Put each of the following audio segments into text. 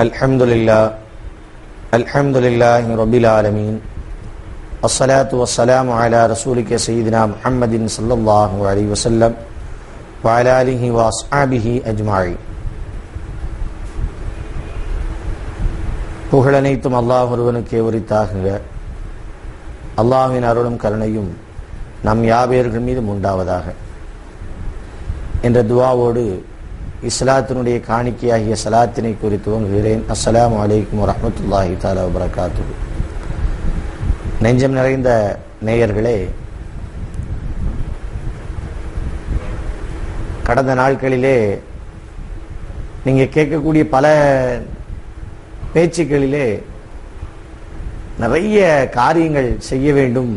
الحمد لله الحمد لله رب العالمين الصلاة والسلام على رسولك سيدنا محمد صلى الله عليه وسلم وعلى آله وأصحابه أجمعين புகழனைத்தும் அல்லாஹ் ஒருவனுக்கே உரித்தாகுக அல்லாஹ்வின் அருளும் கருணையும் நம் யாவேர்கள் மீதும் உண்டாவதாக என்ற துவாவோடு இஸ்லாத்தினுடைய காணிக்கையாகிய சலாத்தினை குறித்து துவங்குகிறேன். அஸ்லாம் வலைக்கம் வரமத்துல்லாஹி தாலா வரகாத்து நெஞ்சம் நிறைந்த நேயர்களே கடந்த நாட்களிலே நீங்க கேட்கக்கூடிய பல பேச்சுக்களிலே நிறைய காரியங்கள் செய்ய வேண்டும்.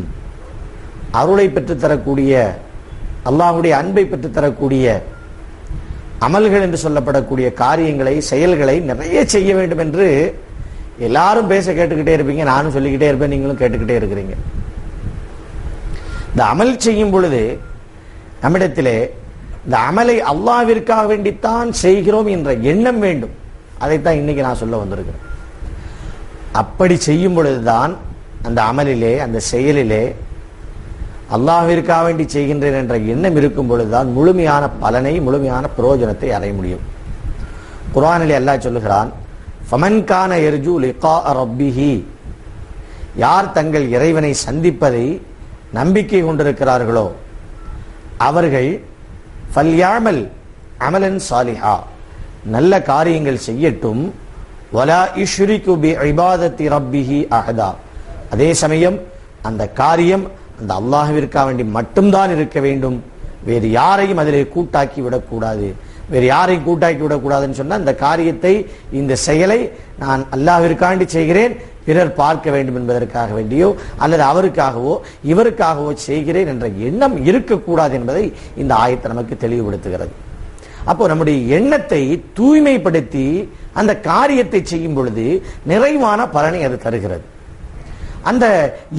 அருளை பெற்றுத்தரக்கூடிய தரக்கூடிய அன்பை பெற்றுத்தரக்கூடிய தரக்கூடிய அமல்கள் என்று சொல்லப்படக்கூடிய காரியங்களை செயல்களை நிறைய செய்ய வேண்டும் என்று எல்லாரும் பேச கேட்டுக்கிட்டே இருப்பீங்க நானும் சொல்லிக்கிட்டே இருப்பேன் நீங்களும் கேட்டுக்கிட்டே இருக்கிறீங்க. இந்த அமல் செய்யும் பொழுது நம்மிடத்திலே இந்த அமலை அல்லாவிற்காக வேண்டித்தான் செய்கிறோம் என்ற எண்ணம் வேண்டும். அதைத்தான் இன்னைக்கு நான் சொல்ல வந்திருக்கிறேன். அப்படி செய்யும் பொழுதுதான் அந்த அமலிலே அந்த செயலிலே அல்லாஹ்விற்காக வேண்டி செய்கின்றேன் என்ற எண்ணம் இருக்கும் பொழுதுதான் முழுமையான பலனை முழுமையான பிரயோஜனத்தை அடைய முடியும். குரானிலே அல்லாஹ் சொல்லுகிறான் ஃபமன் எர்ஜு லிகா ரப்பிஹி. யார் தங்கள் இறைவனை சந்திப்பதை நம்பிக்கை கொண்டிருக்கிறார்களோ அவர்கள் ஃபல்யாமல் அமலன் சாலிஹா. நல்ல காரியங்கள் செய்யட்டும். வலா இஷ்ரிகு பி இபாதத்தி ரப்பிஹி அஹதா. அதே சமயம் அந்த காரியம் அந்த அல்லாஹ்விற்காக வேண்டி மட்டும்தான் இருக்க வேண்டும். வேறு யாரையும் அதிலே கூட்டாக்கி விடக்கூடாது. வேறு யாரையும் கூட்டாக்கி விடக்கூடாதுன்னு சொன்னா இந்த காரியத்தை இந்த செயலை நான் அல்லாஹிற்காண்டி செய்கிறேன் பிறர் பார்க்க வேண்டும் என்பதற்காக வேண்டியோ அல்லது அவருக்காகவோ இவருக்காகவோ செய்கிறேன் என்ற எண்ணம் இருக்கக்கூடாது என்பதை இந்த ஆயத்தை நமக்கு தெளிவுபடுத்துகிறது. அப்போ நம்முடைய எண்ணத்தை தூய்மைப்படுத்தி அந்த காரியத்தை செய்யும் பொழுது நிறைவான பலனை அது தருகிறது. அந்த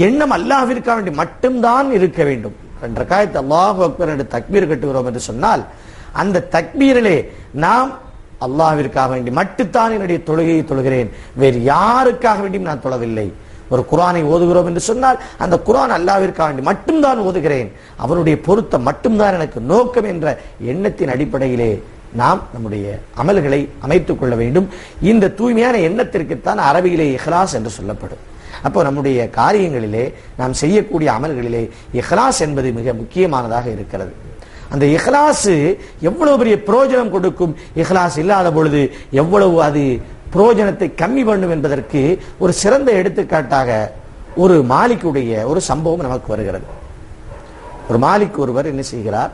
எண்ணம் அல்லாஹிற்க வேண்டி மட்டும்தான் இருக்க வேண்டும். என்ற காயத்தை அல்லாஹ் அக்பர் என்று தக்பீர் கட்டுகிறோம் என்று சொன்னால் அந்த தக்பீரிலே நாம் அல்லாஹிற்காக வேண்டி மட்டும்தான் என்னுடைய தொழுகையை தொழுகிறேன். வேறு யாருக்காக வேண்டியும் நான் தொழவில்லை. ஒரு குரானை ஓதுகிறோம் என்று சொன்னால் அந்த குரான் அல்லாவிற்காக வேண்டி மட்டும்தான் ஓதுகிறேன். அவருடைய பொருத்தம் மட்டும்தான் எனக்கு நோக்கம் என்ற எண்ணத்தின் அடிப்படையிலே நாம் நம்முடைய அமல்களை அமைத்துக் கொள்ள வேண்டும். இந்த தூய்மையான எண்ணத்திற்குத்தான் அரபியிலே இஹ்லாஸ் என்று சொல்லப்படும். அப்போ நம்முடைய காரியங்களிலே நாம் செய்யக்கூடிய அமல்களிலே இஹ்லாஸ் என்பது மிக முக்கியமானதாக இருக்கிறது. அந்த இஹ்லாஸ் எவ்வளவு பெரிய பிரயோஜனம் கொடுக்கும்? இஹ்லாஸ் இல்லாத பொழுது எவ்வளவு அது பிரயோஜனத்தை கம்மி பண்ணும் என்பதற்கு ஒரு சிறந்த எடுத்துக்காட்டாக ஒரு மாலிக்குடைய ஒரு சம்பவம் நமக்கு வருகிறது. ஒரு மாலிக் ஒருவர் என்ன செய்கிறார்?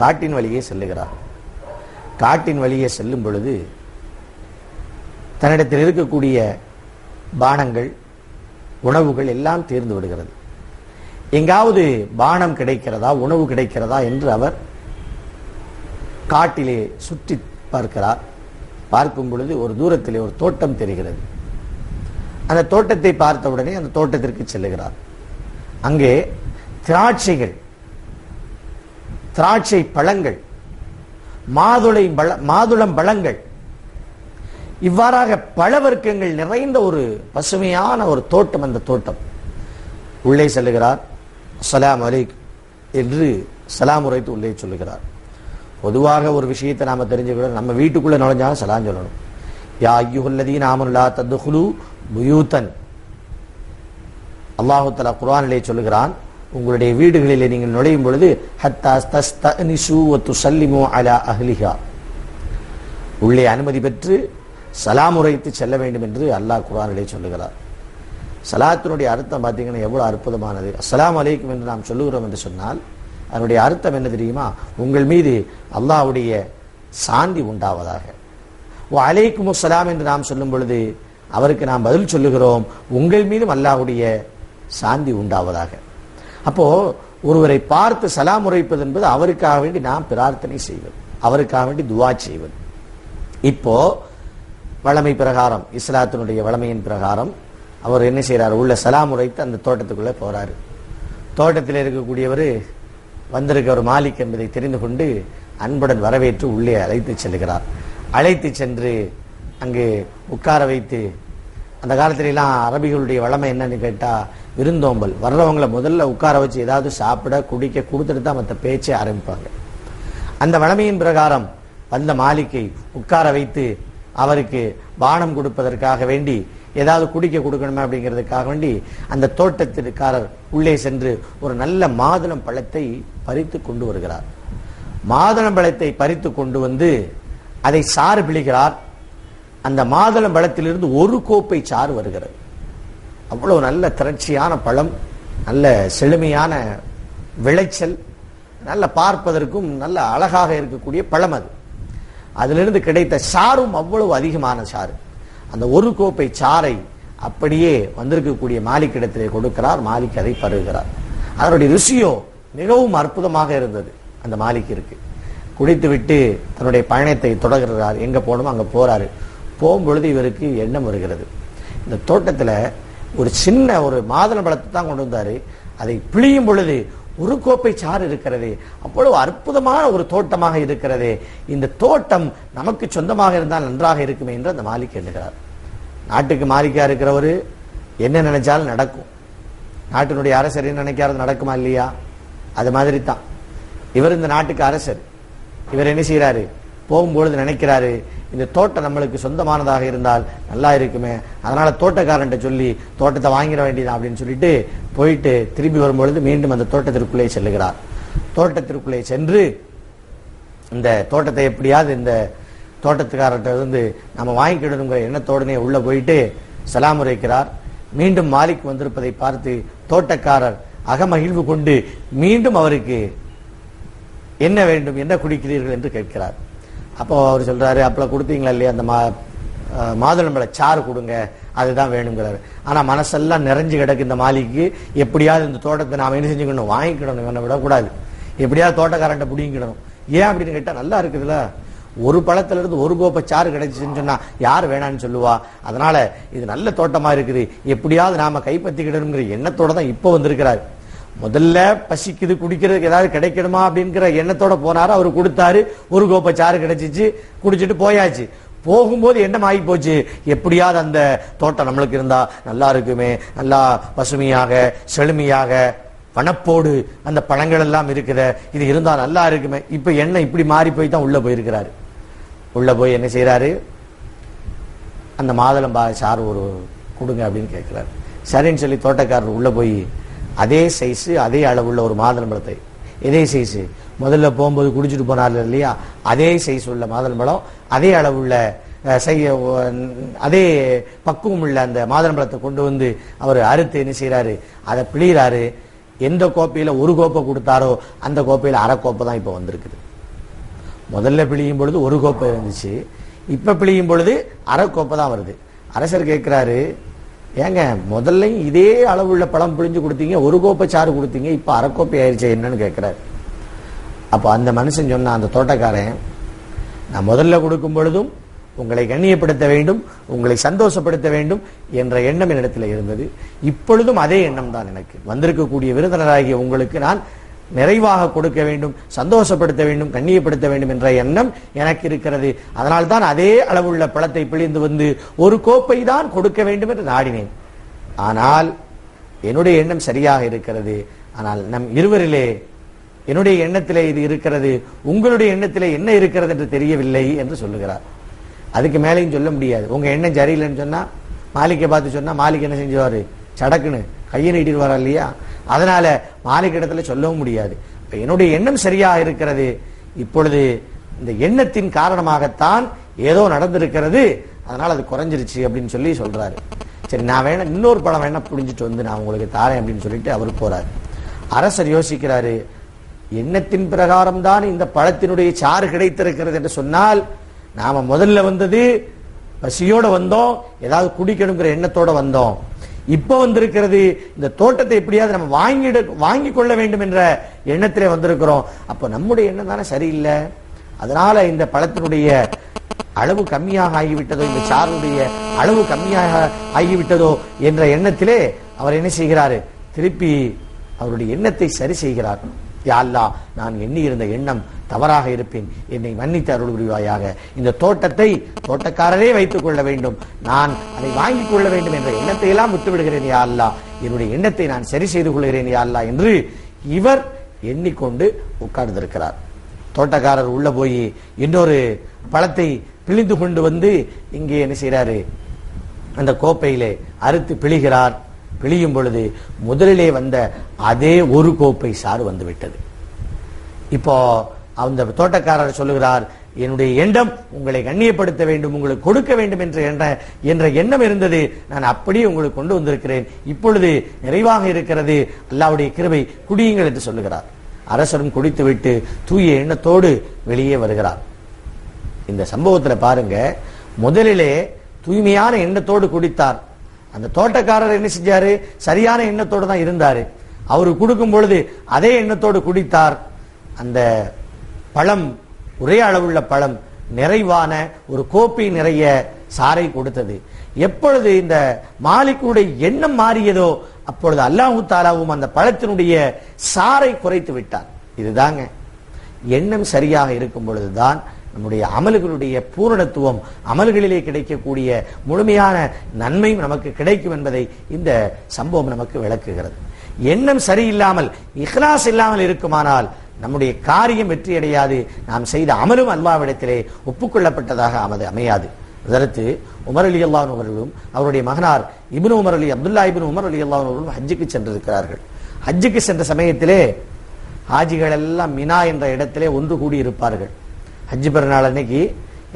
காட்டின் வழியே செல்லுகிறார். காட்டின் வழியே செல்லும் பொழுது தன்னிடத்தில் இருக்கக்கூடிய பானங்கள் உணவுகள் எல்லாம் தீர்ந்து விடுகிறது. எங்காவது பானம் கிடைக்கிறதா உணவு கிடைக்கிறதா என்று அவர் காட்டிலே சுற்றி பார்க்கிறார். பார்க்கும் பொழுது ஒரு தூரத்திலே ஒரு தோட்டம் தெரிகிறது. அந்த தோட்டத்தை பார்த்தவுடனே அந்த தோட்டத்திற்கு செல்லுகிறார். அங்கே திராட்சைகள் திராட்சை பழங்கள் மாதுளை பழ மாதுளம் பழங்கள் இவ்வாறாக பல வர்க்கங்கள் நிறைந்த ஒரு பசுமையான ஒரு தோட்டம் அந்த தோட்டம். உள்ளே செல்லுகிறார் சலாம் அலைக் என்று சலாம் உரைத்து உள்ளே சொல்லுகிறார். பொதுவாக ஒரு விஷயத்தை நாம தெரிஞ்சுக்கணும். நம்ம வீட்டுக்குள்ள நுழைஞ்சாலும் சலாம் சொல்லணும். யா ஐயுல்லதி நாமனுல்லா தத்துகுலு புயூத்தன். அல்லாஹு தலா குரானிலே சொல்லுகிறான் உங்களுடைய வீடுகளில் நீங்கள் நுழையும் பொழுது ஹத்தா தஸ்தனிசு வ அலா அஹ்லிஹா. உள்ளே அனுமதி பெற்று சலாம் செல்ல வேண்டும் என்று அல்லாஹ் குரானிலே சொல்லுகிறார். சலாத்தினுடைய அர்த்தம் பார்த்தீங்கன்னா எவ்வளவு அற்புதமானது. அஸ்லாம் அலைக்கும் என்று நாம் சொல்லுகிறோம் என்று சொன்னால் அதனுடைய அர்த்தம் என்ன தெரியுமா? உங்கள் மீது அல்லாஹ்வுடைய சாந்தி உண்டாவதாக. ஓ அலைக்கும் சலாம் என்று நாம் சொல்லும் பொழுது அவருக்கு நாம் பதில் சொல்லுகிறோம். உங்கள் மீதும் அல்லாஹ்வுடைய சாந்தி உண்டாவதாக. அப்போ ஒருவரை பார்த்து சலாம் உரைப்பது என்பது அவருக்காக வேண்டி நாம் பிரார்த்தனை செய்வது அவருக்காக வேண்டி துவா செய்வது. இப்போ வளமை பிரகாரம் இஸ்லாத்தினுடைய வளமையின் பிரகாரம். அவர் என்ன செய்கிறார் உள்ள சலாம் உரைத்து அந்த தோட்டத்துக்குள்ளே போறாரு. தோட்டத்தில் இருக்கக்கூடியவர் வந்திருக்க ஒரு மாலிக் என்பதை தெரிந்து கொண்டு அன்புடன் வரவேற்று உள்ளே அழைத்து செல்கிறார். அழைத்து சென்று அங்கு உட்கார வைத்து அந்த காலத்துல எல்லாம் அரபிகளுடைய வளமை என்னன்னு கேட்டால் விருந்தோம்பல். வர்றவங்களை முதல்ல உட்கார வச்சு ஏதாவது சாப்பிட குடிக்க கொடுத்துட்டு தான் மற்ற பேச்சே ஆரம்பிப்பாங்க. அந்த வளமையின் பிரகாரம் வந்த மாலிக்கை உட்கார வைத்து அவருக்கு பானம் கொடுப்பதற்காக வேண்டி ஏதாவது குடிக்க கொடுக்கணுமே அப்படிங்கிறதுக்காக வேண்டி அந்த தோட்டத்திற்காரர் உள்ளே சென்று ஒரு நல்ல மாதுளம் பழத்தை பறித்து கொண்டு வருகிறார். மாதுளம் பழத்தை பறித்து கொண்டு வந்து அதை சாறு பிழிகிறார். அந்த மாதுளம் பழத்திலிருந்து ஒரு கோப்பை சாறு வருகிறது. அவ்வளோ நல்ல திரட்சியான பழம் நல்ல செழுமையான விளைச்சல் நல்ல பார்ப்பதற்கும் நல்ல அழகாக இருக்கக்கூடிய பழம் அது. அதிலிருந்து கிடைத்த சாரும் அவ்வளவு அதிகமான சாறு அந்த ஒரு கோப்பை சாறை அப்படியே வந்திருக்கக்கூடிய மாலிக்கிடத்திலே கொடுக்கிறார் மாலிக் அதை பருகிறார் அதனுடைய ருசியோ மிகவும் அற்புதமாக இருந்தது அந்த மாலிக்கிற்கு. குடித்துவிட்டு தன்னுடைய பயணத்தை தொடர்கிறார் எங்க போகணுமோ அங்க போறாரு. போகும்பொழுது இவருக்கு எண்ணம் வருகிறது. இந்த தோட்டத்துல ஒரு சின்ன ஒரு மாதுளம்பழத்தை தான் கொண்டு வந்தாரு. அதை பிழியும் பொழுது ஒரு கோப்பை சாறு இருக்கிறது அவ்வளவு அற்புதமான ஒரு தோட்டமாக இருக்கிறது. இந்த தோட்டம் நமக்கு சொந்தமாக இருந்தால் நன்றாக இருக்குமே என்று அந்த மாலிக் எண்ணுகிறார். நாட்டுக்கு மாலிக்கா இருக்கிறவர் என்ன நினைச்சாலும் நடக்கும். நாட்டினுடைய அரசர் என்ன நினைக்கிறது நடக்குமா இல்லையா? அது மாதிரி தான் இவர் இந்த நாட்டுக்கு அரசர். இவர் என்ன செய்கிறாரு போகும்பொழுது நினைக்கிறாரு இந்த தோட்டம் நம்மளுக்கு சொந்தமானதாக இருந்தால் நல்லா இருக்குமே அதனால தோட்டக்காரன்ட்ட சொல்லி தோட்டத்தை வாங்கிட வேண்டியதான் அப்படின்னு சொல்லிட்டு போயிட்டு திரும்பி வரும்பொழுது மீண்டும் அந்த தோட்டத்திற்குள்ளே செல்லுகிறார். தோட்டத்திற்குள்ளே சென்று இந்த தோட்டத்தை எப்படியாவது இந்த தோட்டத்துக்காரர்கிட்ட இருந்து நம்ம வாங்கிக்கிடணுங்கிற எண்ணத்தோடனே உள்ள போயிட்டு சலாம் உரைக்கிறார். மீண்டும் மாலிக் வந்திருப்பதை பார்த்து தோட்டக்காரர் அகமகிழ்வு கொண்டு மீண்டும் அவருக்கு என்ன வேண்டும் என்ன குடிக்கிறீர்கள் என்று கேட்கிறார். அப்போ அவர் சொல்றாரு அப்பல கொடுத்தீங்களா இல்லையா? அந்த மா மாதுளம்பழ சாறு கொடுங்க அதுதான் வேணுங்கிறாரு. ஆனா மனசெல்லாம் நிறைஞ்சு கிடக்கு இந்த மாலிக்கு எப்படியாவது இந்த தோட்டத்தை நாம என்ன செஞ்சுக்கணும்? வாங்கிக்கிடணும். இவனை விடக்கூடாது. எப்படியாவது தோட்டக்காரன்ட்ட பிடிங்கிடணும் ஏன் அப்படின்னு கேட்டா நல்லா இருக்குதுல்ல. ஒரு பழத்துல இருந்து ஒரு கோப்பை சாறு கிடைச்சுன்னு சொன்னா யார் வேணான்னு சொல்லுவா? அதனால இது நல்ல தோட்டமா இருக்குது. எப்படியாவது நாம கைப்பற்றிக்கிடணுங்கிற எண்ணத்தோட தான் இப்போ வந்திருக்கிறாரு. முதல்ல பசிக்குது குடிக்கிறதுக்கு ஏதாவது கிடைக்கணுமா அப்படிங்கிற எண்ணத்தோட போனாரு. அவர் கொடுத்தாரு. ஒரு கோப்பை சாறு கிடைச்சிச்சு. குடிச்சிட்டு போயாச்சு. போகும்போது என்ன ஆகி போச்சு. எப்படியாவது அந்த தோட்டம் நம்மளுக்கு இருந்தா நல்லா இருக்குமே. நல்லா பசுமையாக செழுமையாக வனப்போடு அந்த பழங்கள் எல்லாம் இருக்கிற இது இருந்தா நல்லா இருக்குமே. இப்ப என்ன இப்படி மாறி போய் தான் உள்ள போயிருக்கிறாரு. உள்ள போய் என்ன செய்யறாரு அந்த மாதுளம்பா சாறு ஒரு கொடுங்க அப்படின்னு கேட்கிறாரு. சரின்னு சொல்லி தோட்டக்காரர் உள்ள போய் அதே சைஸு அதே அளவுள்ள ஒரு மாதுளம்பழத்தை இதே சைஸு முதல்ல போகும்போது குடிச்சிட்டு போனார் இல்லையா? அதே சைஸ் உள்ள மாதுளம்பழம் அதே அளவுள்ள செய்ய அதே பக்குவம் உள்ள அந்த மாதுளம்பழத்தை கொண்டு வந்து அவர் அறுத்து என்ன செய்யறாரு அதை பிழிகிறாரு எந்த கோப்பையில் ஒரு கோப்பை கொடுத்தாரோ அந்த கோப்பையில் அரை கோப்பை தான் இப்போ வந்திருக்குது. முதல்ல பிழியும் பொழுது ஒரு கோப்பை இருந்துச்சு. இப்போ பிழியும் பொழுது அரை கோப்பை தான் வருது. அரசர் கேட்குறாரு ஏங்க முதல்ல இதே அளவுள்ள பழம் பிழிஞ்சு கொடுத்தீங்க ஒரு கோப்பை சாறு கொடுத்தீங்க இப்ப அரை கோப்பை ஆயிடுச்சு என்னன்னு கேட்கிறாரு. அப்போ அந்த மனுஷன் சொன்ன அந்த தோட்டக்காரன் நான் முதல்ல கொடுக்கும் பொழுதும் உங்களை கண்ணியப்படுத்த வேண்டும் உங்களை சந்தோஷப்படுத்த வேண்டும் என்ற எண்ணம் என்னிடத்தில் இருந்தது. இப்பொழுதும் அதே எண்ணம் தான் எனக்கு. வந்திருக்கக்கூடிய விருந்தினராகிய உங்களுக்கு நான் நிறைவாக கொடுக்க வேண்டும் சந்தோஷப்படுத்த வேண்டும் கண்ணியப்படுத்த வேண்டும் என்ற எண்ணம் எனக்கு இருக்கிறது. அதனால் தான் அதே அளவுள்ள பழத்தை பிழிந்து வந்து ஒரு கோப்பை தான் கொடுக்க வேண்டும் என்று நாடினேன். ஆனால் என்னுடைய எண்ணம் சரியாக இருக்கிறது. ஆனால் நம் இருவரிலே என்னுடைய எண்ணத்திலே இது இருக்கிறது. உங்களுடைய எண்ணத்திலே என்ன இருக்கிறது என்று தெரியவில்லை என்று சொல்லுகிறார். அதுக்கு மேலேயும் சொல்ல முடியாது. உங்க எண்ணம் சரியில்லைன்னு சொன்னா மாலிக்கை பார்த்து சொன்னா மாலிக் என்ன செஞ்சுவாரு? சடக்குன்னு. கையை நீட்டிடுவாரா இல்லையா? அதனால மாலிக் இடத்துல சொல்லவும் முடியாது. என்னுடைய எண்ணம் சரியா இருக்கிறது. இப்பொழுது இந்த எண்ணத்தின் காரணமாகத்தான் ஏதோ நடந்திருக்கிறது. அதனால அது குறைஞ்சிருச்சு அப்படின்னு சொல்லி சொல்றாரு. சரி நான் வேணா இன்னொரு பழம் வேணா புரிஞ்சிட்டு வந்து நான் உங்களுக்கு தாரேன் அப்படின்னு சொல்லிட்டு அவர் போறாரு. அரசர் யோசிக்கிறாரு எண்ணத்தின் பிரகாரம் தான் இந்த பழத்தினுடைய சாறு கிடைத்திருக்கிறது என்று சொன்னால் நாம முதல்ல வந்தது பசியோட வந்தோம் ஏதாவது குடிக்கணுங்கிற எண்ணத்தோட வந்தோம். இப்ப வந்திருக்கிறது இந்த தோட்டத்தை எப்படியாவது நம்ம வாங்கிட வாங்கி கொள்ள வேண்டும் என்ற எண்ணத்திலே வந்திருக்கிறோம். அப்ப நம்முடைய எண்ணம் தானே சரியில்லை? அதனால இந்த பழத்தினுடைய அளவு கம்மியாக ஆகிவிட்டதோ இந்த சாருடைய அளவு கம்மியாக ஆகிவிட்டதோ என்ற எண்ணத்திலே அவர் என்ன செய்கிறாரு? திருப்பி அவருடைய எண்ணத்தை சரி செய்கிறார். யா அல்லாஹ் நான் எண்ணி இருந்த எண்ணம் தவறாக இருப்பேன். என்னை மன்னித்து அருள் புரிவாயாக இந்த தோட்டத்தை தோட்டக்காரரே வைத்துக் கொள்ள வேண்டும். நான் அதை வாங்கிக் கொள்ள வேண்டும் என்ற எண்ணத்தை எல்லாம் விட்டு விடுகிறேன் யா அல்லா என்னுடைய எண்ணத்தை நான் சரி செய்து கொள்கிறேன் யா அல்லா என்று இவர் எண்ணிக்கொண்டு உட்கார்ந்திருக்கிறார். தோட்டக்காரர் உள்ள போய் இன்னொரு பழத்தை பிழிந்து கொண்டு வந்து இங்கே என்ன செய்யறாரு அந்த கோப்பையிலே அறுத்து பிழிகிறார். பிழியும் பொழுது முதலிலே வந்த அதே ஒரு கோப்பை சாறு வந்து விட்டது. இப்போ அந்த தோட்டக்காரர் சொல்லுகிறார் என்னுடைய எண்ணம் உங்களை கண்ணியப்படுத்த வேண்டும் உங்களுக்கு கொடுக்க வேண்டும் என்ற என்ற என்ற எண்ணம் இருந்தது. நான் அப்படியே உங்களுக்கு கொண்டு வந்திருக்கிறேன். இப்பொழுது நிறைவாக இருக்கிறது. அல்லாவுடைய கிருபை குடியுங்கள் என்று சொல்லுகிறார். அரசரும் குடித்துவிட்டு தூய எண்ணத்தோடு வெளியே வருகிறார். இந்த சம்பவத்தில் பாருங்க முதலிலே தூய்மையான எண்ணத்தோடு குடித்தார். அந்த தோட்டக்காரர் என்ன செஞ்சாரு? சரியான எண்ணத்தோடு தான் இருந்தாரு. அவரு கொடுக்கும் பொழுது அதே எண்ணத்தோடு குடித்தார். அந்த பழம் ஒரே அளவுள்ள பழம் நிறைவான ஒரு கோப்பை நிறைய சாரை கொடுத்தது. எப்பொழுது இந்த மாலிக்குடைய எண்ணம் மாறியதோ அப்பொழுது அல்லாஹு தாலாவும் அந்த பழத்தினுடைய சாரை குறைத்து விட்டார். இதுதாங்க. எண்ணம் சரியாக இருக்கும் பொழுதுதான் நம்முடைய அமல்களுடைய பூரணத்துவம் அமல்களிலே கிடைக்கக்கூடிய முழுமையான நன்மையும் நமக்கு கிடைக்கும் என்பதை இந்த சம்பவம் நமக்கு விளக்குகிறது. எண்ணம் சரியில்லாமல் இஹ்லாஸ் இல்லாமல் இருக்குமானால் நம்முடைய காரியம் வெற்றியடையாது. நாம் செய்த அமலும் அல்லாவிடத்திலே ஒப்புக்கொள்ளப்பட்டதாக அமது அமையாது. அதற்கு உமர் அலி அல்லான் அவர்களும் அவருடைய மகனார் Ibn Umar Ali Abdullah Ibn Umar Ali Allah அவர்களும் ஹஜ்ஜுக்கு சென்றிருக்கிறார்கள். ஹஜ்ஜுக்கு சென்ற சமயத்திலே ஹாஜிகள் எல்லாம் மினா என்ற இடத்திலே ஒன்று கூடி இருப்பார்கள் ஹஜ்ஜு பெருநாள் அன்னைக்கு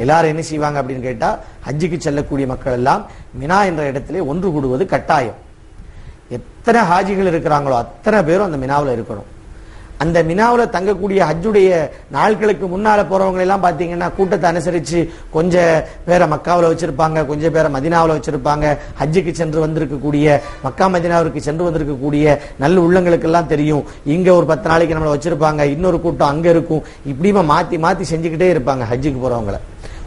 எல்லாரும் என்ன செய்வாங்க அப்படின்னு கேட்டா ஹஜ்ஜுக்கு செல்லக்கூடிய மக்கள் எல்லாம் மினா என்ற இடத்திலே ஒன்று கூடுவது கட்டாயம். எத்தனை ஹாஜிகள் இருக்கிறாங்களோ அத்தனை பேரும் அந்த மினாவுல இருக்கணும். அந்த மினாவில் தங்கக்கூடிய ஹஜ்ஜுடைய நாட்களுக்கு முன்னால் போகிறவங்களெல்லாம் பார்த்தீங்கன்னா கூட்டத்தை அனுசரித்து கொஞ்சம் பேரை மக்காவில் வச்சுருப்பாங்க கொஞ்சம் பேரை மதினாவில் வச்சுருப்பாங்க. ஹஜ்ஜுக்கு சென்று வந்திருக்கக்கூடிய மக்கா மதினாவிற்கு சென்று வந்திருக்கக்கூடிய நல்ல உள்ளங்களுக்கெல்லாம் தெரியும். இங்கே ஒரு பத்து நாளைக்கு நம்மளை வச்சுருப்பாங்க இன்னொரு கூட்டம் அங்கே இருக்கும். இப்படிமா மாற்றி மாற்றி செஞ்சுக்கிட்டே இருப்பாங்க ஹஜ்ஜுக்கு போகிறவங்களை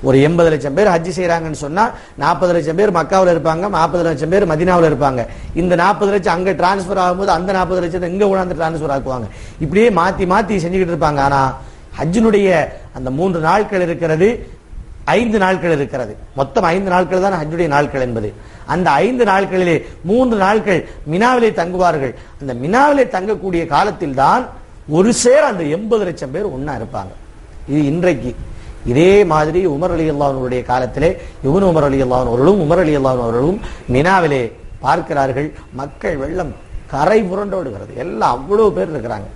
ஒரு எண்பது லட்சம் பேர் ஹஜ்ஜி செய்யறாங்கன்னு சொன்னா நாற்பது லட்சம் பேர் மக்காவுல இருப்பாங்க நாற்பது லட்சம் பேர் மதினாவில் இருப்பாங்க. இந்த நாற்பது லட்சம் அங்க டிரான்ஸ்ஃபர் ஆகும்போது அந்த நாற்பது லட்சத்தை இங்கே கொண்டாந்து டிரான்ஸ்ஃபர் ஆக்குவாங்க. இப்படியே மாத்தி மாத்தி செஞ்சுக்கிட்டு இருப்பாங்க. ஆனா ஹஜ்ஜினுடைய அந்த மூன்று நாட்கள் இருக்கிறது ஐந்து நாட்கள் இருக்கிறது. மொத்தம் ஐந்து நாட்கள் தான் ஹஜ்ஜுடைய நாட்கள் என்பது. அந்த ஐந்து நாட்களிலே மூன்று நாட்கள் மினாவிலே தங்குவார்கள். அந்த மினாவிலே தங்கக்கூடிய காலத்தில் தான் ஒரு சேர் அந்த எண்பது லட்சம் பேர் ஒண்ணா இருப்பாங்க. இது இன்றைக்கு இதே மாதிரி உமர் அலி அல்லாஹனுடைய காலத்திலே இவனு உமர் அலி அல்லாஹன் அவர்களும் உமர் அலி அல்லாஹன் அவர்களும் மினாவிலே பார்க்கிறார்கள். மக்கள் வெள்ளம் கரை புரண்டோடுகிறது எல்லாம் அவ்வளவு பேர் இருக்கிறாங்க.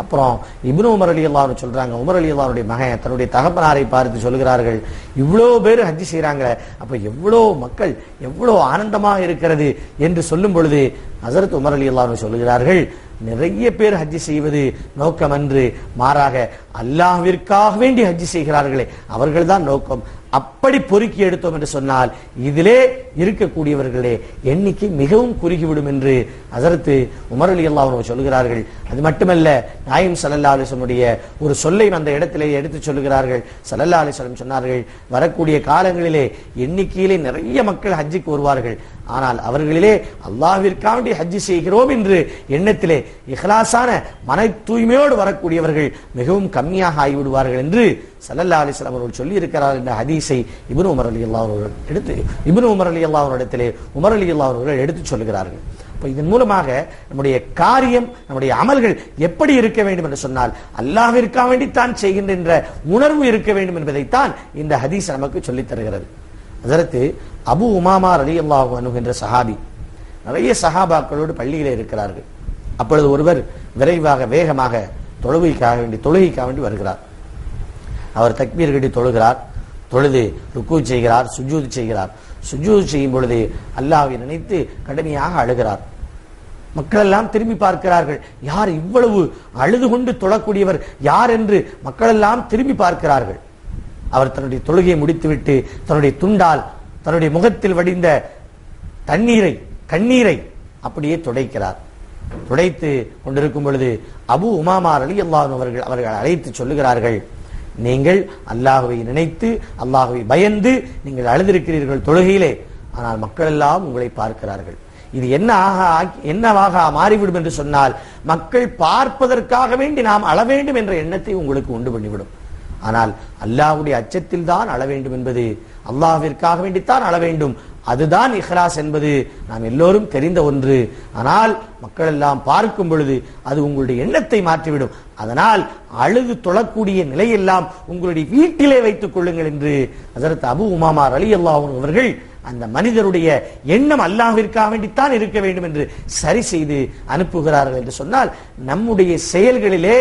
அப்புறம் இப்னு உமர் அலி அல்லாஹ் சொல்றாங்க. உமர் அலி அல்லாவுடைய மகன் தன்னுடைய தகப்பனாரை பார்த்து சொல்கிறார்கள். இவ்வளோ பேர் ஹஜ்ஜி செய்கிறாங்க அப்ப எவ்வளவு மக்கள் எவ்வளவு ஆனந்தமாக இருக்கிறது என்று சொல்லும் பொழுது ஹசரத் உமர் அலி அல்லாஹ் சொல்கிறார்கள் நிறைய பேர் ஹஜ்ஜி செய்வது நோக்கம் அன்று மாறாக அல்லாஹ்விற்காக வேண்டி ஹஜ்ஜி செய்கிறார்களே. அவர்கள்தான் நோக்கம். அப்படி பொறுக்கி எடுத்தோம் என்று சொன்னால் இதிலே இருக்கக்கூடியவர்களே எண்ணிக்கை மிகவும் குறுகிவிடும் என்று அதற்கு உமர் அலி அவர்கள் சொல்லுகிறார்கள் அது மட்டுமல்ல நாயம் சல்லல்லா அலிசனுடைய ஒரு சொல்லை அந்த இடத்திலே எடுத்து சொல்லுகிறார்கள் சல்லல்லா அலிசலம் சொன்னார்கள் வரக்கூடிய காலங்களிலே எண்ணிக்கையிலே நிறைய மக்கள் ஹஜ்ஜுக்கு வருவார்கள். ஆனால் அவர்களிலே அல்லாவிற்காண்டி ஹஜ்ஜி செய்கிறோம் என்று எண்ணத்திலே இஹ்லாசான மன தூய்மையோடு வரக்கூடியவர்கள் மிகவும் கம்மியாக ஆகிவிடுவார்கள் என்று சல்லல்லா அலிஸ்லாம் அவர்கள் சொல்லி இருக்கிறார் என்ற ஹதீஸை இப்னு உமர் அலி அல்லா அவர்கள் எடுத்து இப்னு உமர் அலி அல்லா இடத்திலே உமர் அலி அல்லா அவர்கள் எடுத்து சொல்லுகிறார்கள். இப்போ இதன் மூலமாக நம்முடைய காரியம் நம்முடைய அமல்கள் எப்படி இருக்க வேண்டும் என்று சொன்னால் அல்லாஹ்விற்காக வேண்டித்தான் செய்கின்ற உணர்வு இருக்க வேண்டும் என்பதைத்தான் இந்த ஹதீஸ் நமக்கு சொல்லித் தருகிறது. அதற்கு அபு உமாமா அலி அல்லாஹு என்ற சஹாபி நிறைய சஹாபாக்களோடு பள்ளியிலே இருக்கிறார்கள். அப்பொழுது ஒருவர் விரைவாக வேகமாக தொழுகைக்காக வேண்டி தொழுகைக்காக வேண்டி வருகிறார். அவர் தக்பீர் கட்டி தொழுகிறார் தொழுது ருக்கு செய்கிறார் சுஜூது செய்கிறார். சுஜூது செய்யும் பொழுது அல்லாவை நினைத்து கடுமையாக அழுகிறார். மக்கள் எல்லாம் திரும்பி பார்க்கிறார்கள். யார் இவ்வளவு அழுது கொண்டு தொழக்கூடியவர் யார் என்று மக்கள் எல்லாம் திரும்பி பார்க்கிறார்கள். அவர் தன்னுடைய தொழுகையை முடித்துவிட்டு தன்னுடைய துண்டால் தன்னுடைய முகத்தில் வடிந்த தண்ணீரை கண்ணீரை அப்படியே துடைக்கிறார். துடைத்து கொண்டிருக்கும் பொழுது அபு உமாமார் அலி அல்லாஹ் அவர்கள் அவர்கள் அழைத்து சொல்லுகிறார்கள். நீங்கள் அல்லாஹுவை நினைத்து அல்லாஹுவை பயந்து நீங்கள் அழுதிருக்கிறீர்கள் தொழுகையிலே. ஆனால் மக்கள் எல்லாம் உங்களை பார்க்கிறார்கள். இது என்ன ஆக என்னவாக மாறிவிடும் என்று சொன்னால் மக்கள் பார்ப்பதற்காக வேண்டி நாம் அள வேண்டும் என்ற எண்ணத்தை உங்களுக்கு உண்டு பண்ணிவிடும். ஆனால் அல்லாஹ்வுடைய அச்சத்தில் தான் அள வேண்டும் என்பது அல்லாஹ்விற்காக வேண்டித்தான் அள வேண்டும். அதுதான் இஹ்ராஸ் என்பது. நாம் எல்லோரும் தெரிந்த ஒன்று. ஆனால் மக்கள் எல்லாம் பார்க்கும் பொழுது அது உங்களுடைய எண்ணத்தை மாற்றிவிடும். அதனால் அழுது தொழக்கூடிய நிலையெல்லாம் உங்களுடைய வீட்டிலே வைத்துக் கொள்ளுங்கள் என்று அதற்கு அபு உமாமா அலி அல்லாஹ் அவர்கள் அந்த மனிதருடைய எண்ணம் அல்லாவிற்காக வேண்டித்தான் இருக்க வேண்டும் என்று சரி செய்து அனுப்புகிறார்கள் என்று சொன்னால் நம்முடைய செயல்களிலே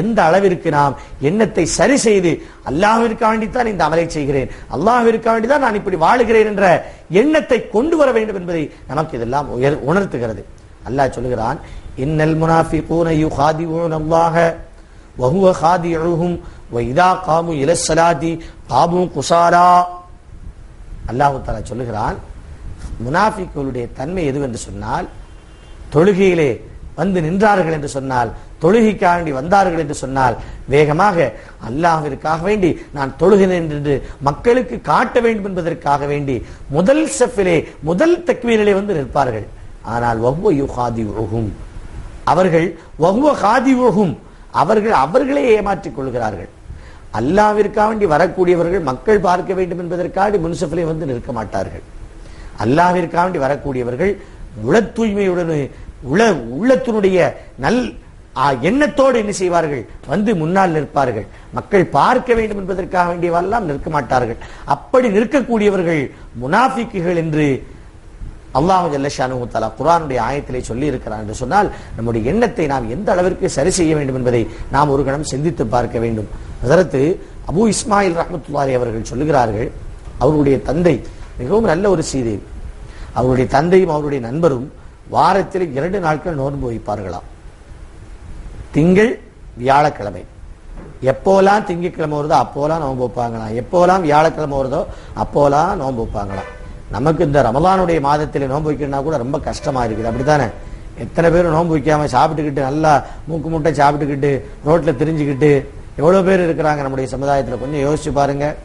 எந்த அளவிற்கு நாம் எண்ணத்தை சரி செய்து அல்லாஹ்விற்காக வேண்டித்தான் இந்த அமலை செய்கிறேன் அல்லாஹ்விற்காக வேண்டிதான் நான் இப்படி வாழுகிறேன் என்ற எண்ணத்தை கொண்டு வர வேண்டும் என்பதை நமக்கு இதெல்லாம் உயர் உணர்த்துகிறது. அல்லாஹ் சொல்லுகிறான் இன்னல் முனாஃபிகூன யுகாதிஊன அல்லாஹ வஹுவ காதிஉஹும் வைதா காமு இலசலாதி காமு குசாரா அல்லாஹு தாலா சொல்லுகிறான் முனாஃபிக்களுடைய தன்மை எதுவென்று சொன்னால் தொழுகையிலே வந்து நின்றார்கள் என்று சொன்னால் தொழுகைக்காக வேண்டி வந்தார்கள் என்று சொன்னால் வேகமாக அல்லாஹிற்காக வேண்டி நான் தொழுகிறேன் என்று மக்களுக்கு காட்ட வேண்டும் என்பதற்காக வேண்டி முதல் செஃபிலே முதல் தக்வீரிலே வந்து நிற்பார்கள். ஆனால் வஹ்வ யுகாதி அவர்கள் வஹ்வ காதி அவர்கள் அவர்களே ஏமாற்றிக் கொள்கிறார்கள். அல்லாவிற்காக வேண்டி வரக்கூடியவர்கள் மக்கள் பார்க்க வேண்டும் என்பதற்காக முன்சஃபிலே வந்து நிற்க மாட்டார்கள். அல்லாவிற்காக வேண்டி வரக்கூடியவர்கள் உள தூய்மையுடன் உள உள்ளத்தினுடைய நல் எண்ணத்தோடு என்ன செய்வார்கள்? வந்து முன்னால் நிற்பார்கள். மக்கள் பார்க்க வேண்டும் என்பதற்காக வேண்டியவெல்லாம் நிற்க மாட்டார்கள். அப்படி நிற்கக்கூடியவர்கள் முனாஃபிக்குகள் என்று அல்லாஹு ஜல்லஷானு தலா குரானுடைய ஆயத்திலே சொல்லி இருக்கிறான் என்று சொன்னால் நம்முடைய எண்ணத்தை நாம் எந்த அளவிற்கு சரி செய்ய வேண்டும் என்பதை நாம் ஒரு கணம் சிந்தித்து பார்க்க வேண்டும். அதற்கு அபு இஸ்மாயில் ரஹமத்துல்லாரி அவர்கள் சொல்லுகிறார்கள் அவருடைய தந்தை மிகவும் நல்ல ஒரு சீதை. அவருடைய தந்தையும் அவருடைய நண்பரும் வாரத்தில் இரண்டு நாட்கள் நோன்பு வைப்பார்களாம். திங்கள் வியாழக்கிழமை. எப்போலாம் திங்கக்கிழமை வருதோ அப்போலாம் நோன்பு வைப்பாங்களாம். எப்போலாம் வியாழக்கிழமை வருதோ அப்போலாம் நோன்பு வைப்பாங்களாம். நமக்கு இந்த ரமலானுடைய மாதத்தில் நோன்பு வைக்கணும்னா கூட ரொம்ப கஷ்டமா இருக்குது. அப்படித்தானே? எத்தனை பேர் நோன்பு வைக்காம சாப்பிட்டுக்கிட்டு நல்லா மூக்கு முட்டை சாப்பிட்டுக்கிட்டு ரோட்டில் திரிஞ்சுக்கிட்டு எவ்வளோ பேர் இருக்கிறாங்க நம்முடைய சமுதாயத்தில்? கொஞ்சம் யோசிச்சு பாருங்க.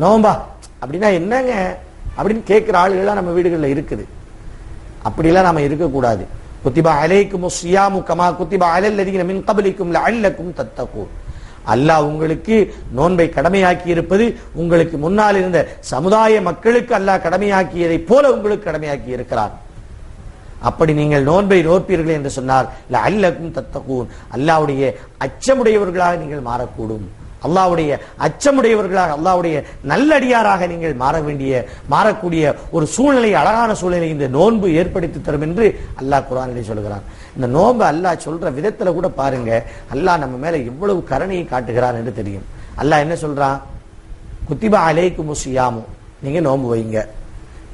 நோம்பா அப்படின்னா என்னங்க? அப்படின்னு கேட்குற ஆளுகள்லாம் நம்ம வீடுகளில் இருக்குது. அப்படிலாம் நம்ம இருக்கக்கூடாது. குத்திபா அலைக்கும் சியாமு கமா குத்திபா அலல்லதீன மின் கபலிக்கும் லஅல்லக்கும் தத்தகூன் அல்லாஹ் உங்களுக்கு நோன்பை கடமையாக்கி இருப்பது உங்களுக்கு முன்னால் இருந்த சமுதாய மக்களுக்கு அல்லாஹ் கடமையாக்கியதை போல உங்களுக்கு கடமையாக்கி இருக்கிறார் அப்படி நீங்கள் நோன்பை நோற்பீர்கள் என்று சொன்னார். அல்லக்கும் தத்தகூன். அல்லாவுடைய அச்சமுடையவர்களாக நீங்கள் மாறக்கூடும். அல்லாவுடைய அச்சமுடையவர்களாக அல்லாவுடைய நல்லடியாராக நீங்கள் மாற வேண்டிய மாறக்கூடிய ஒரு சூழ்நிலை அழகான சூழ்நிலை இந்த நோன்பு ஏற்படுத்தி தரும் என்று அல்லாஹ் குரானிலே சொல்கிறான். இந்த நோன்பு அல்லாஹ் சொல்ற விதத்துல கூட பாருங்க அல்லாஹ் நம்ம மேல எவ்வளவு கருணையை காட்டுகிறான் என்று தெரியும். அல்லாஹ் என்ன சொல்றான்? குத்திபா அலைக்கும் முசியாமு நீங்க நோன்பு வைங்க.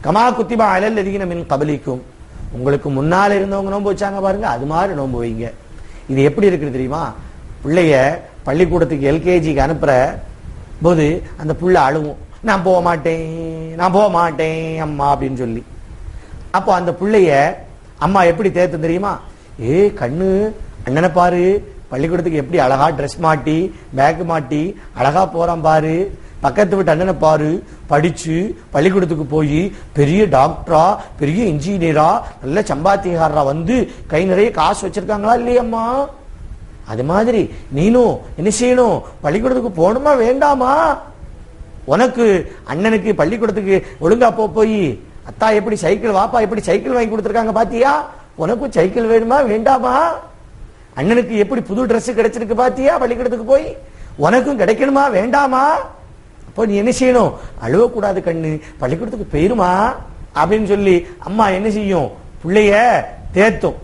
கமா குத்திபா அலல் எதிகின மின் கபலிக்கும். உங்களுக்கு முன்னால் இருந்தவங்க நோன்பு வச்சாங்க பாருங்க அது மாதிரி நோன்பு வைங்க. இது எப்படி இருக்குது தெரியுமா? பிள்ளைய பள்ளிக்கூடத்துக்கு எல்கேஜிக்கு அனுப்புற போது அந்த புள்ள அழுவும். நான் போக மாட்டேன் நான் போக மாட்டேன் அம்மா அப்படின்னு சொல்லி. அப்போ அந்த பிள்ளைய அம்மா எப்படி தேர்த்து தெரியுமா? ஏ கண்ணு அண்ணனை பாரு. பள்ளிக்கூடத்துக்கு எப்படி அழகா ட்ரெஸ் மாட்டி பேக் மாட்டி அழகா போறான் பாரு. பக்கத்து வீட்டு அண்ணனை பாரு. படிச்சு பள்ளிக்கூடத்துக்கு போய் பெரிய டாக்டரா பெரிய இன்ஜினியரா நல்ல சம்பாத்தியக்காரரா வந்து கை நிறைய காசு வச்சிருக்காங்களா இல்லையம்மா? அது மாதிரி நீனும் என்ன செய்யணும்? பள்ளிக்கூடத்துக்கு போகணுமா வேண்டாமா? உனக்கு அண்ணனுக்கு பள்ளிக்கூடத்துக்கு ஒழுங்கா போ போய் அத்தா எப்படி சைக்கிள் வாப்பா எப்படி சைக்கிள் வாங்கி கொடுத்துருக்காங்க பாத்தியா? உனக்கும் சைக்கிள் வேணுமா வேண்டாமா? அண்ணனுக்கு எப்படி புது Dress கிடைச்சிருக்கு பாத்தியா பள்ளிக்கூடத்துக்கு போய்? உனக்கும் கிடைக்கணுமா வேண்டாமா? அப்போ நீ என்ன செய்யணும்? அழுவக்கூடாது கண்ணு பள்ளிக்கூடத்துக்கு போயிருமா? அப்படின்னு சொல்லி அம்மா என்ன செய்யும்? பிள்ளைய தேத்தும்.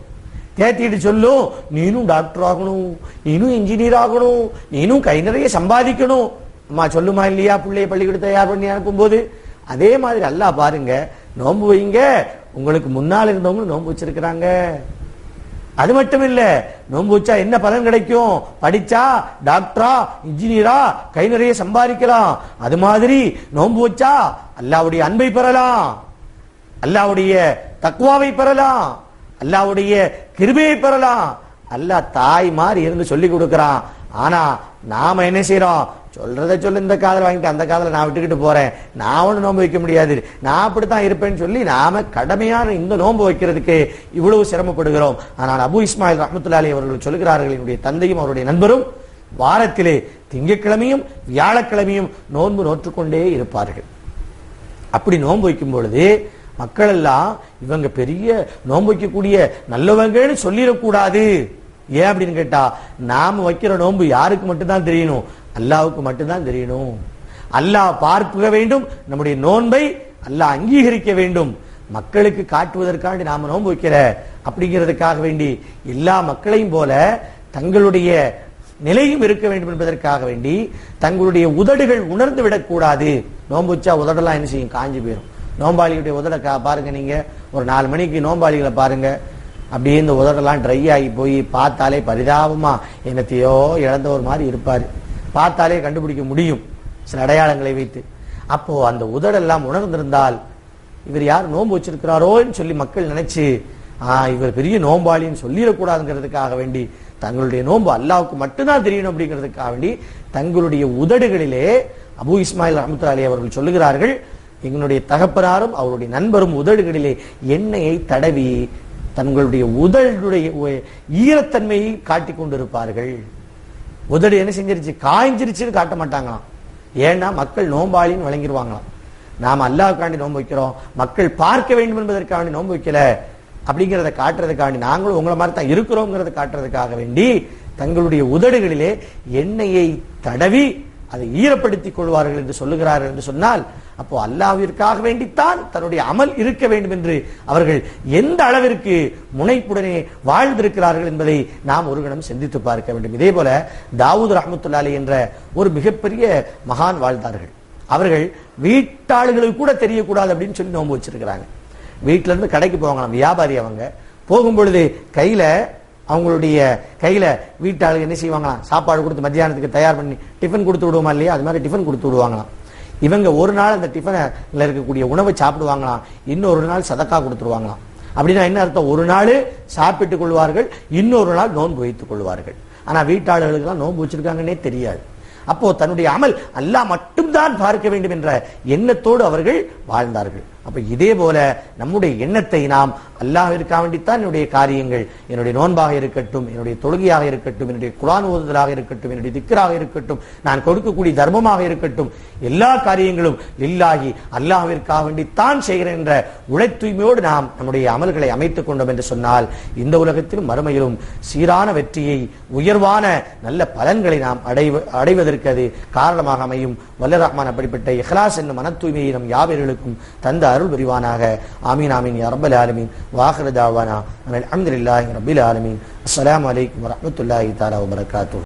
தேத்திட்டு சொல்லும் நீனும் டாக்டர் ஆகணும் நீனும் இன்ஜினியர் ஆகணும் நீனும் கை நிறைய சம்பாதிக்கணும். அம்மா சொல்லுமா இல்லையா? பிள்ளைய பள்ளிக்கூடத்தை தயார் பண்ணி அனுப்பும்போது. அதே மாதிரி அல்லா பாருங்க நோன்பு வைங்க. உங்களுக்கு முன்னால் இருந்தவங்க நோன்பு வச்சிருக்கிறாங்க. அது மட்டும் இல்ல நோன்பு வச்சா என்ன பலன் கிடைக்கும்? படிச்சா டாக்டரா இன்ஜினியரா கை நிறைய சம்பாதிக்கலாம். அது மாதிரி நோன்பு வச்சா அல்லாவுடைய அன்பை பெறலாம். அல்லாவுடைய தக்குவாவை பெறலாம். அல்லாவுடைய கிருபையை பெறலாம். அல்லா தாய் மாதிரி இருந்து சொல்லி கொடுக்கிறான். ஆனா நாம என்ன செய்யறோம் சொல்றதை சொல்லு இந்த காதல வாங்கிட்டு அந்த காதல நான் விட்டுக்கிட்டு போறேன். நான் ஒண்ணு நோன்பு வைக்க முடியாது. நான் அப்படித்தான் இருப்பேன்னு சொல்லி நாம கடமையான இந்த நோன்பு வைக்கிறதுக்கு இவ்வளவு சிரமப்படுகிறோம். ஆனால் அபு இஸ்மாயில் ரஹமத்துல்லாலி அவர்கள் சொல்கிறார்கள் என்னுடைய தந்தையும் அவருடைய நண்பரும் வாரத்திலே திங்கட்கிழமையும் வியாழக்கிழமையும் நோன்பு நோற்றுக்கொண்டே இருப்பார்கள். அப்படி நோன்பு வைக்கும் பொழுது மக்கள் எல்லாம் இவங்க பெரிய நோன்பு வைக்கக்கூடிய நல்லவங்கன்னு சொல்லிடக்கூடாது. ஏன் அப்படின்னு கேட்டா நாம வைக்கிற நோன்பு யாருக்கு மட்டும்தான் தெரியணும்? அல்லாவுக்கு மட்டும்தான் தெரியணும். அல்லாஹ் பார்க்க வேண்டும். நம்முடைய நோன்பை அல்லாஹ் அங்கீகரிக்க வேண்டும். மக்களுக்கு காட்டுவதற்காண்டி நாம நோன்பு வைக்கிற அப்படிங்கிறதுக்காக வேண்டி எல்லா மக்களையும் போல தங்களுடைய நிலையும் இருக்க வேண்டும் என்பதற்காக வேண்டி தங்களுடைய உதடுகள் உணர்ந்து விடக்கூடாது. நோன்பு வச்சா உதடெல்லாம் என்ன செய்யும்? காஞ்சி போயிடும் நோம்பாளியுடைய உதட கா- பாருங்க நீங்க. ஒரு நாலு மணிக்கு நோம்பாளிகளை பாருங்க. அப்படியே இந்த உதடெல்லாம் ட்ரை ஆகி போய் பார்த்தாலே பரிதாபமா என்னத்தையோ இழந்தவர் மாதிரி இருப்பார். பார்த்தாலே கண்டுபிடிக்க முடியும். சில அடையாளங்களை வைத்து. அப்போ அந்த உதடெல்லாம் உணர்ந்திருந்தால் இவர் யார் நோன்பு வச்சிருக்கிறாரோன்னு சொல்லி மக்கள் நினைச்சு இவர் பெரிய நோம்பாளின்னு சொல்லிடக்கூடாதுங்கிறதுக்காக வேண்டி தங்களுடைய நோன்பு அல்லாவுக்கு மட்டும்தான் தெரியணும் அப்படிங்கிறதுக்காக வேண்டி தங்களுடைய உதடுகளிலே அபு இஸ்மாயில் ரஹமத்து அலி அவர்கள் சொல்லுகிறார்கள் எங்களுடைய தகப்பனாரும் அவருடைய நண்பரும் உதடுகளிலே எண்ணெயை தடவி தங்களுடைய உதடுடைய ஈரத்தன்மையை காட்டிக் கொண்டிருப்பார்கள். உதடு என்ன செஞ்சிருச்சு? காய்ஞ்சிருச்சுன்னு காட்ட மாட்டாங்களாம். ஏன்னா மக்கள் நோம்பாளின்னு வழங்கிடுவாங்களாம் நாம அல்லாவுக்காண்டி நோன்பு வைக்கிறோம். மக்கள் பார்க்க வேண்டும் என்பதற்காண்டி நோன்பு வைக்கல. அப்படிங்கிறத காட்டுறதுக்காண்டி நாங்களும் உங்களை மாதிரி தான் இருக்கிறோங்கிறத காட்டுறதுக்காக வேண்டி தங்களுடைய உதடுகளிலே எண்ணெயை தடவி அதை ஈரப்படுத்திக் கொள்வார்கள் என்று சொல்லுகிறார்கள் என்று சொன்னால் அப்போ அல்லாவிற்காக வேண்டித்தான் தன்னுடைய அமல் இருக்க வேண்டும் என்று அவர்கள் எந்த அளவிற்கு முனைப்புடனே வாழ்ந்திருக்கிறார்கள் என்பதை நாம் ஒரு கணம் சிந்தித்து பார்க்க வேண்டும். இதே போல தாவூத் ரஹமத்துல்லாலி என்ற ஒரு மிகப்பெரிய மகான் வாழ்ந்தார்கள். அவர்கள் வீட்டாளுகளுக்கு கூட தெரியக்கூடாது அப்படின்னு சொல்லி நோம்பு வச்சிருக்கிறாங்க. வீட்டுல இருந்து கடைக்கு போவாங்களாம் வியாபாரி அவங்க. போகும் பொழுது கையில அவங்களுடைய கையில வீட்டாளுங்க என்ன செய்வாங்களாம் சாப்பாடு கொடுத்து மத்தியானத்துக்கு தயார் பண்ணி டிஃபன் கொடுத்து விடுவோமா இல்லையா? அது மாதிரி டிஃபன் கொடுத்து விடுவாங்களாம். இவங்க ஒரு நாள் அந்த டிஃபனில் இருக்கக்கூடிய உணவை சாப்பிடுவாங்களாம். இன்னொரு நாள் சதக்கா கொடுத்துருவாங்களாம். அப்படின்னா என்ன அர்த்தம்? ஒரு நாள் சாப்பிட்டுக் கொள்வார்கள் இன்னொரு நாள் நோன்பு வைத்துக் கொள்வார்கள். ஆனால் வீட்டாளர்களுக்கெல்லாம் நோன்பு வச்சிருக்காங்கன்னே தெரியாது. அப்போ தன்னுடைய அமல் அல்லா மட்டும்தான் பார்க்க வேண்டும் என்ற எண்ணத்தோடு அவர்கள் வாழ்ந்தார்கள். அப்ப இதே போல நம்முடைய எண்ணத்தை நாம் அல்லாஹ்விற்காக வேண்டித்தான் என்னுடைய காரியங்கள். என்னுடைய நோன்பாக இருக்கட்டும் என்னுடைய தொழுகையாக இருக்கட்டும் என்னுடைய குரான் ஓதுதலாக இருக்கட்டும் என்னுடைய திக்கராக இருக்கட்டும் நான் கொடுக்கக்கூடிய தர்மமாக இருக்கட்டும் எல்லா காரியங்களும் இல்லாகி அல்லாஹிற்காக வேண்டித்தான் செய்கிறேன் என்ற உழை தூய்மையோடு நாம் நம்முடைய அமல்களை அமைத்துக் கொண்டோம் என்று சொன்னால் இந்த உலகத்திலும் மறுமையிலும் சீரான வெற்றியை உயர்வான நல்ல பலன்களை நாம் அடைவ அடைவதற்கு அது காரணமாக அமையும். வல்ல ரஹ்மான் அப்படிப்பட்ட இஹ்லாஸ் என்னும் மன தூய்மையை நம் யாவர்களுக்கும் தந்த அருள் புரிவானாக. ஆமீன் ஆமீன் யா ரப்பல் ஆலமீன். வாஹரதாவானா அஹமதுல்லாஹி ரபில் ஆலமீன். அஸ்லாம் வலைக்கம் வரமத்துல்லாஹி தாலா வபரகாத்துஹு.